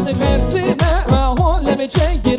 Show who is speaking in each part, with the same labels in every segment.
Speaker 1: Mersin'e ve Hollem'e çekin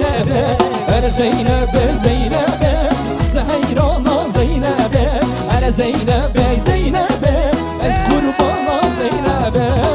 Speaker 1: Zeynep'e Er Zeynep'e Zeynep'e Zehirana Zeynep'e. Er Zeynep'e Zeynep'e Ez kurbana Zeynep'e.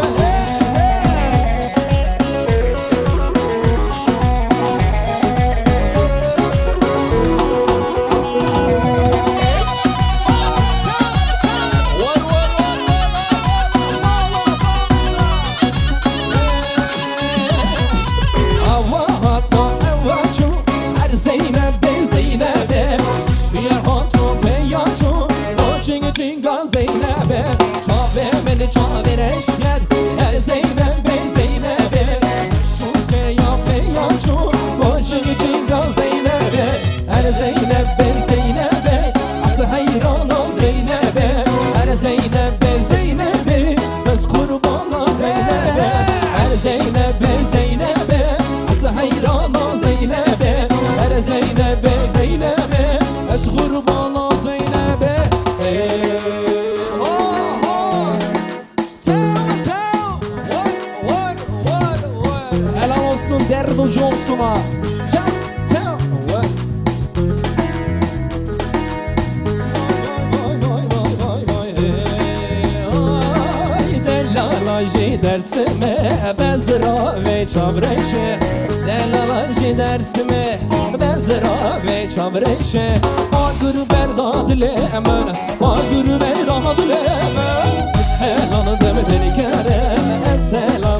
Speaker 1: come on. dersime bezra ve çavreşe Delalaji dersime bezra ve çavreşe Agır berdad lemen, agır berdad lemen Helan demden kerem, selam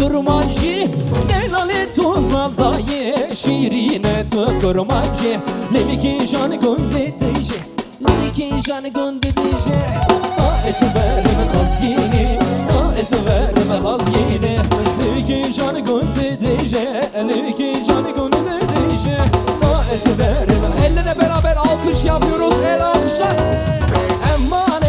Speaker 1: tükürmacı Delale toza zaye şirine tükürmacı Leviki jan göndedeje Leviki jan göndedeje Ah esiverime kaz yeni Ah esiverime kaz yeni Leviki jan göndedeje Leviki jan göndedeje Ah esiverime Ellerine beraber alkış yapıyoruz El alkışlar. Eman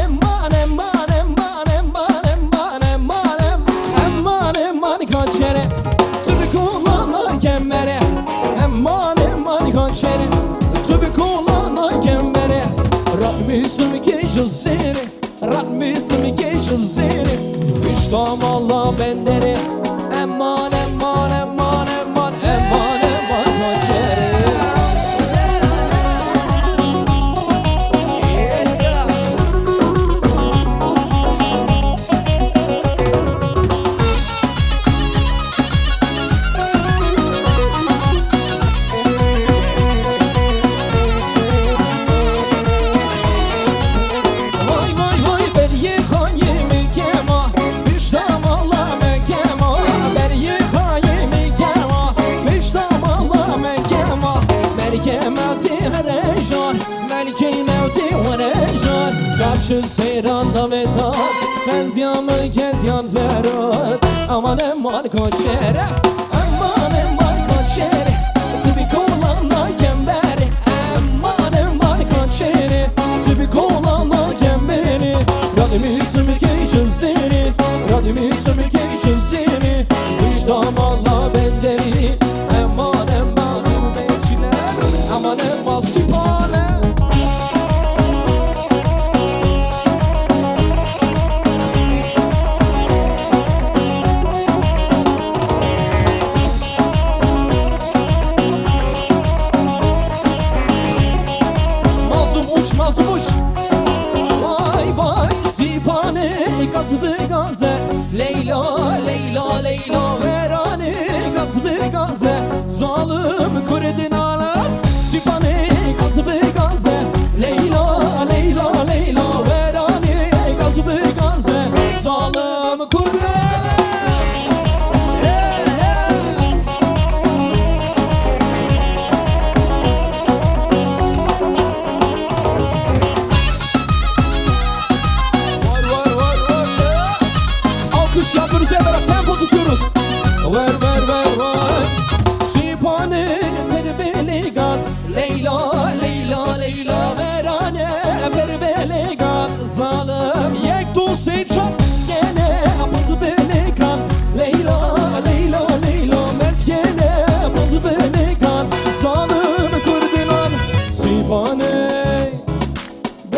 Speaker 1: vender. Düşün seyranda veta Kezyanı kezyan ferhat Aman eman koçere Aman eman koçere Tibi kolanda kemberi Aman eman koçere Tibi kolanda kemberi Radimi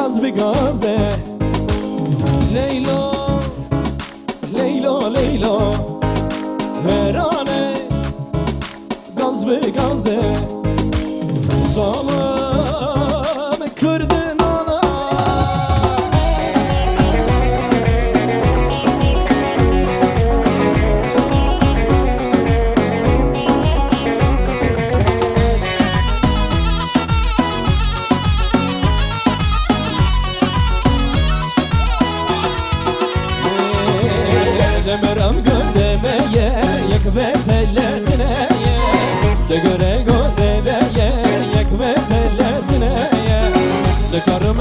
Speaker 1: Gaz ve gaze. Leyla Leyla Leyla. Verane Gaz ve Zaman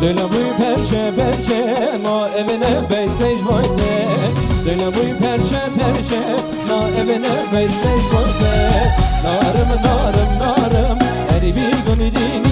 Speaker 1: Dela mój percze, percze, ma evene bejsej wojce Dela mój percze, percze, ma evene bejsej wojce Narım, narım, narım, her bir gün dini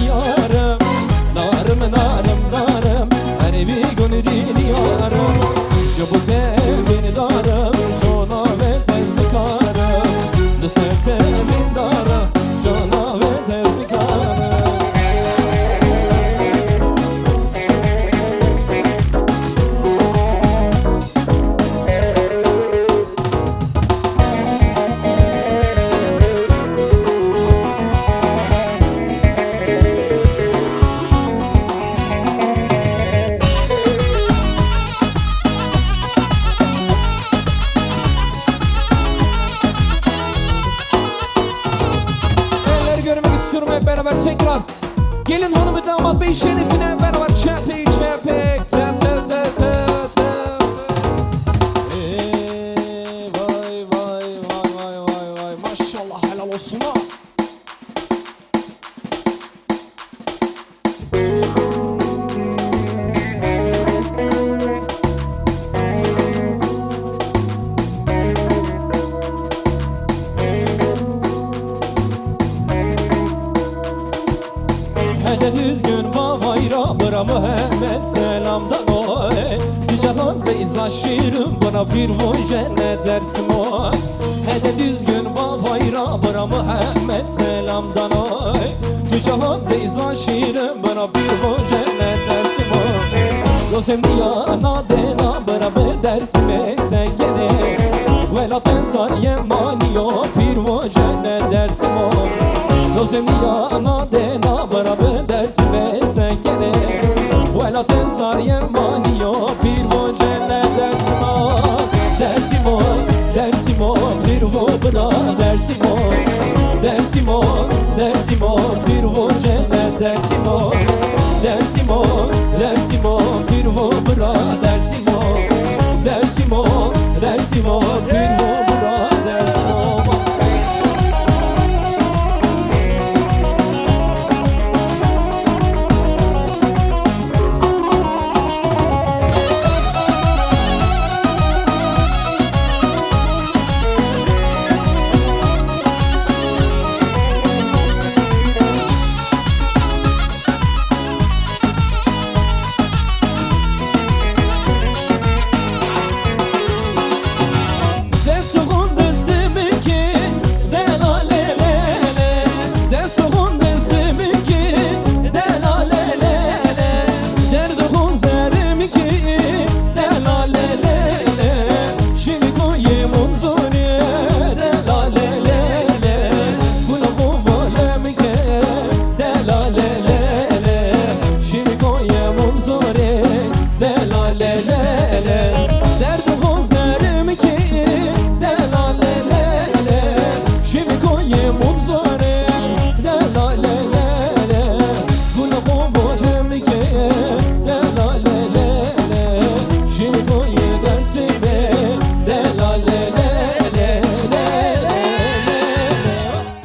Speaker 1: düzgün bavayra Bıra Muhammed selam da oy. Ticaran zeyza şirin Bana bir voje ne dersim oy? Hede düzgün bavayra Bıra Muhammed selamdan oy. Ticaran zeyza şirin Bana bir voje ne dersim oy? Yosem diyana dena Bıra be dersime sen gene. Vela tensar yemaniyo Bir voje ne dersim oy? Yosem diyana da versin o eder